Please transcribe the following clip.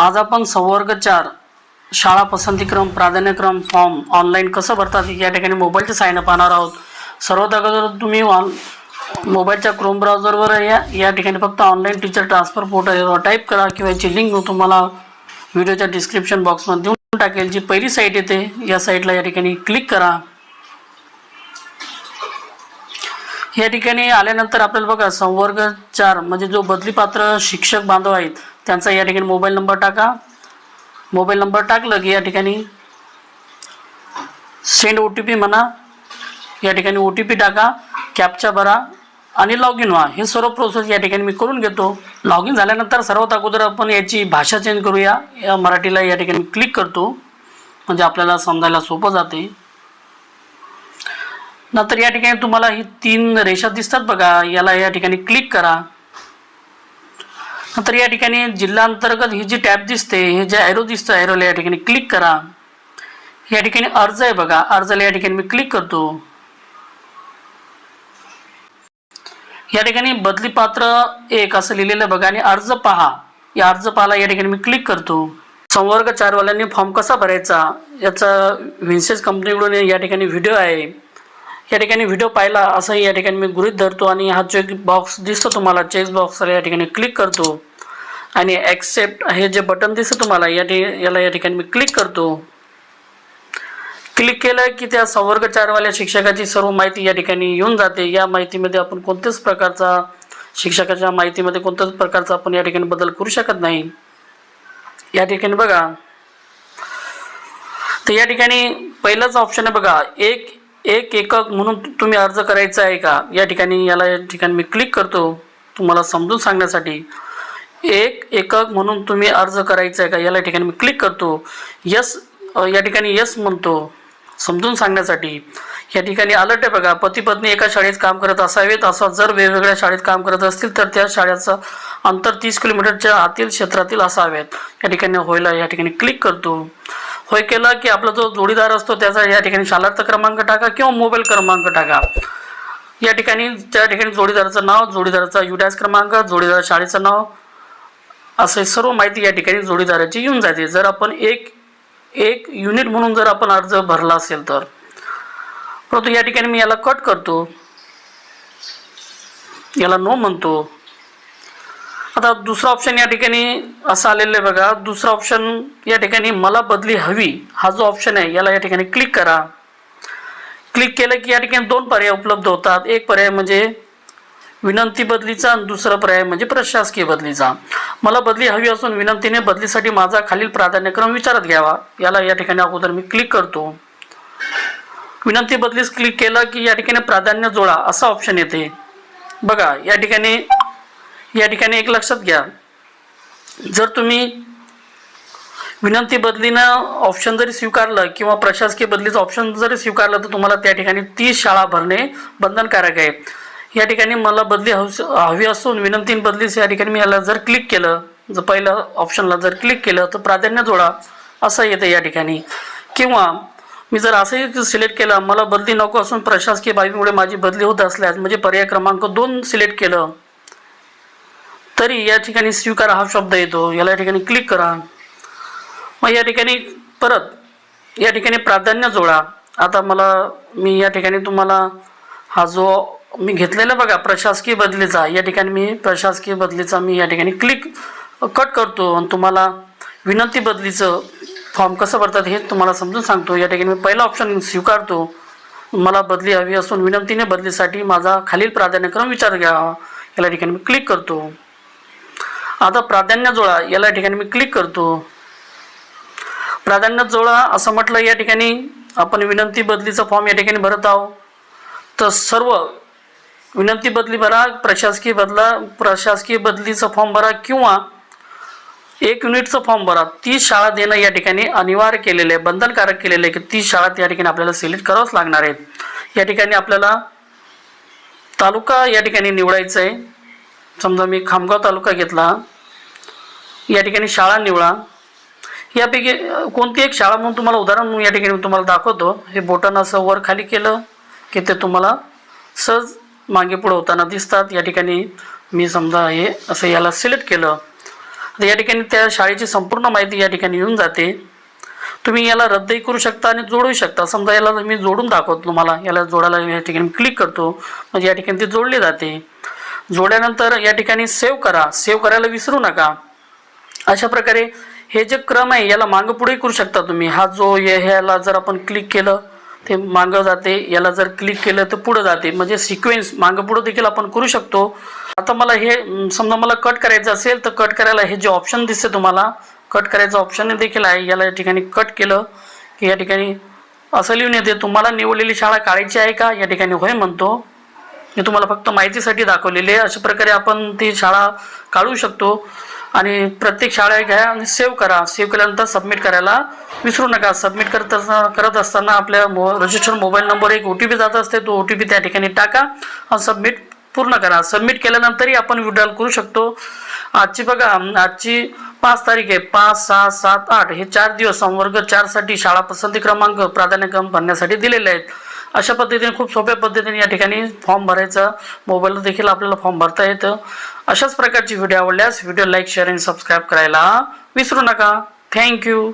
आज आपण संवर्ग चार शाळा पसंतीक्रम प्राधान्यक्रम फॉर्म ऑनलाईन कसं भरतात या ठिकाणी मोबाईलचे साईन पाहणार आहोत. सर्वात अगोदर तुम्ही ऑन मोबाईलच्या क्रोम ब्राउझरवर या या ठिकाणी फक्त ऑनलाईन टीचर ट्रान्सफर पोर्टलवर टाईप करा किंवा याची लिंक मी तुम्हाला व्हिडिओच्या डिस्क्रिप्शन बॉक्समध्ये देऊन टाकेल. जी पहिली साईट येते या साईटला या ठिकाणी क्लिक करा. या ठिकाणी आल्यानंतर आपल्याला बघा संवर्ग चार म्हणजे जो बदलीपात्र शिक्षक बांधव आहेत त्यांचा या ठिकाणी मोबाईल नंबर टाका. मोबाईल नंबर टाकलं की या ठिकाणी सेंड ओ टी पी म्हणा या ठिकाणी ओ टी पी टाका कॅपचा भरा आणि लॉग इन व्हा. हे सर्व प्रोसेस या ठिकाणी मी करून घेतो. लॉग इन झाल्यानंतर सर्वात अगोदर आपण याची भाषा चेंज करूया. या मराठीला या ठिकाणी क्लिक करतो. म्हणजे आपल्याला समजायला सोपं जाते. नंतर या ठिकाणी तुम्हाला ही तीन रेषा दिसतात बघा. याला या ठिकाणी क्लिक करा. नंतर या ठिकाणी जिल्हा अंतर्गत ही जी टॅब दिसते हे जे ॲरो दिसतं ॲरोला या ठिकाणी क्लिक करा. या ठिकाणी अर्ज आहे बघा. अर्जाला या ठिकाणी मी क्लिक करतो. या ठिकाणी बदली पात्र एक असं लिहिलेलं आहे बघा. आणि अर्ज पहा. या अर्ज पहाला या ठिकाणी मी क्लिक करतो. संवर्ग चारवाल्यांनी फॉर्म कसा भरायचा? याचा विन्सेस कंपनीकडून या ठिकाणी व्हिडिओ आहे. या ठिकाणी व्हिडिओ पाहिला असंही या ठिकाणी मी गृहीत धरतो आणि हा चेक बॉक्स दिसतो तुम्हाला चेक बॉक्सला या ठिकाणी क्लिक करतो. आणि ॲक्सेप्ट हे जे बटन दिसतं तुम्हाला या ठि याला या ठिकाणी मी क्लिक करतो. क्लिक केलं की त्या संवर्ग चारवाल्या शिक्षकाची सर्व माहिती या ठिकाणी येऊन जाते. या माहितीमध्ये आपण कोणत्याच प्रकारचा शिक्षकाच्या माहितीमध्ये कोणत्याच प्रकारचा आपण या ठिकाणी बदल करू शकत नाही. या ठिकाणी बघा. तर या ठिकाणी पहिलाच ऑप्शन आहे बघा. एक एक एकक म्हणून तुम्ही अर्ज करायचा आहे का? या ठिकाणी याला या ठिकाणी मी क्लिक करतो तुम्हाला समजून सांगण्यासाठी. एक एकक म्हणून तुम्ही अर्ज करायचा आहे का? याला ठिकाणी मी क्लिक करतो. यस या ठिकाणी यस म्हणतो. समजून सांगण्यासाठी. या ठिकाणी अलर्ट आहे बघा. पती पत्नी एका शाळेत काम करत असावेत. असा जर वेगवेगळ्या शाळेत काम करत असतील तर त्या शाळेचं अंतर तीस किलोमीटरच्या आतील क्षेत्रातील असावेत. या ठिकाणी होयला या ठिकाणी क्लिक करतो. होय केलं की आपला जो जोडीदार असतो त्याचा या ठिकाणी शालार्थ क्रमांक टाका किंवा मोबाईल क्रमांक टाका. या ठिकाणी त्या ठिकाणी जोडीदाराचं नाव जोडीदाराचा युडॅस क्रमांक जोडीदार शाळेचं नाव असे सर्व माहिती या ठिकाणी जोडीदाराची येऊन जाते. जर आपण एक एक युनिट म्हणून जर आपण अर्ज भरला असेल तर. परंतु या ठिकाणी मी याला कट करतो. याला नो म्हणतो. आता दुसरा ऑप्शन या ठिकाणी असं आलेलं आहे बघा. दुसरा ऑप्शन या ठिकाणी मला बदली हवी. हा जो ऑप्शन आहे याला या ठिकाणी क्लिक करा. क्लिक केलं की या ठिकाणी दोन पर्याय उपलब्ध होतात. एक पर्याय म्हणजे विनंती बदलीचा आणि दुसरा पर्याय म्हणजे प्रशासकीय बदलीचा. मला बदली हवी असून विनंतीने बदलीसाठी माझा खालील प्राधान्यक्रम विचारात घ्यावा. याला या ठिकाणी अगोदर मी क्लिक करतो. विनंती बदलीस क्लिक केलं की या ठिकाणी प्राधान्य जोडा. असा ऑप्शन येते. बघा या ठिकाणी या ठिकाणी एक लक्षात घ्या. जर तुम्ही विनंती बदलीनं ऑप्शन जरी स्वीकारलं किंवा प्रशासकीय बदलीचं ऑप्शन जरी स्वीकारलं तर तुम्हाला त्या ठिकाणी तीस शाळा भरणे बंधनकारक आहे. या ठिकाणी मला बदली हवी हवी असून विनंती बदलीस या ठिकाणी मी याला जर क्लिक केलं जर पहिल्या ऑप्शनला जर क्लिक केलं तर प्राधान्य जोडा असं येतं या ठिकाणी. किंवा मी जर असंही सिलेक्ट केलं मला बदली नको असून प्रशासकीय बाबीमुळे माझी बदली होत असल्यास म्हणजे पर्याय क्रमांक दोन सिलेक्ट केलं तरी या ठिकाणी स्वीकार हा शब्द येतो. याला या ठिकाणी क्लिक करा. मग या ठिकाणी परत या ठिकाणी प्राधान्य जोडा. आता मला मी या ठिकाणी तुम्हाला हा जो मी घेतलेला बघा प्रशासकीय बदलीचा या ठिकाणी मी प्रशासकीय बदलीचा मी या ठिकाणी क्लिक कट करतो. आणि तुम्हाला विनंती बदलीचं फॉर्म कसं भरतात हे तुम्हाला समजून सांगतो. या ठिकाणी मी पहिला ऑप्शन स्वीकारतो. मला बदली हवी असून विनंतीने बदलीसाठी माझा खालील प्राधान्यक्रम विचार घ्यावा याला ठिकाणी मी क्लिक करतो. आता प्राधान्य जोळा याला ठिकाणी मी क्लिक करतो. प्राधान्य जोळा असं म्हटलं या ठिकाणी आपण विनंती बदलीचा फॉर्म या ठिकाणी भरत आहोत. तर सर्व विनंती बदली भरा प्रशासकीय बदला प्रशासकीय बदलीचा फॉर्म भरा किंवा एक युनिटचं फॉर्म भरा. ती शाळा देणं या ठिकाणी अनिवार्य केलेलं आहे बंधनकारक केलेलं आहे की ती शाळा त्या ठिकाणी आपल्याला सिलेक्ट करावंच लागणार आहेत या ठिकाणी आपल्याला तालुका या ठिकाणी निवडायचं आहे समजा मी खामगाव तालुका घेतला या ठिकाणी शाळा निवडा. यापैकी कोणती एक शाळा म्हणून तुम्हाला उदाहरण म्हणून या ठिकाणी मी तुम्हाला दाखवतो. हे बोटन असं वर खाली केलं की ते तुम्हाला सहज मागे पुढं होताना दिसतात. या ठिकाणी मी समजा हे असं याला सिलेक्ट केलं. तर या ठिकाणी त्या शाळेची संपूर्ण माहिती या ठिकाणी येऊन जाते. तुम्ही याला रद्दही करू शकता आणि जोडू शकता. समजा याला मी जोडून दाखवतो तुम्हाला. याला जोडायला या ठिकाणी क्लिक करतो. म्हणजे या ठिकाणी ते जोडले जाते. जोड्यानंतर या ठिकाणी सेव्ह करा सेव्ह करायला विसरू नका. अशा प्रकारे हे जे क्रम आहे याला मागं पुढे करू शकता तुम्ही. हा जो ह्याला जर आपण क्लिक केलं ते मागं जाते. याला जर क्लिक केलं तर पुढं जाते. म्हणजे सिक्वेन्स मागं पुढं देखील आपण करू शकतो. आता मला हे समजा मला कट करायचं असेल तर कट करायला हे जे ऑप्शन दिसते तुम्हाला कट करायचं ऑप्शन देखील आहे. याला या ठिकाणी कट केलं की या ठिकाणी असं लिहून येते तुम्हाला निवडलेली शाळा काढायची आहे का? या ठिकाणी होय म्हणतो. मी तुम्हाला फक्त माहितीसाठी दाखवलेली आहे. अशा प्रकारे आपण ती शाळा काढू शकतो. आणि प्रत्येक शाळा घ्या आणि सेव्ह करा. सेव्ह केल्यानंतर सबमिट करायला विसरू नका. सबमिट करत असताना करत असताना आपल्या मो रजिस्टर मोबाईल नंबर एक ओ टी पी जात असते. तो ओ टी पी त्या ठिकाणी टाका आणि सबमिट पूर्ण करा. सबमिट केल्यानंतरही आपण विड्रॉल करू शकतो. आजची बघा आजची पाच तारीख आहे. पाच सहा सात आठ हे चार दिवस संवर्ग चारसाठी शाळा पसंती क्रमांक प्राधान्यक्रम भरण्यासाठी दिलेले आहेत. अशा पद्धतीने खूप सोप्या पद्धतीने या ठिकाणी फॉर्म भरायचा. मोबाईलवर देखील आपल्याला फॉर्म भरता येतं. अशाच प्रकारची व्हिडिओ आवडल्यास व्हिडिओ लाईक शेअर आणि सबस्क्राईब करायला विसरू नका. थँक्यू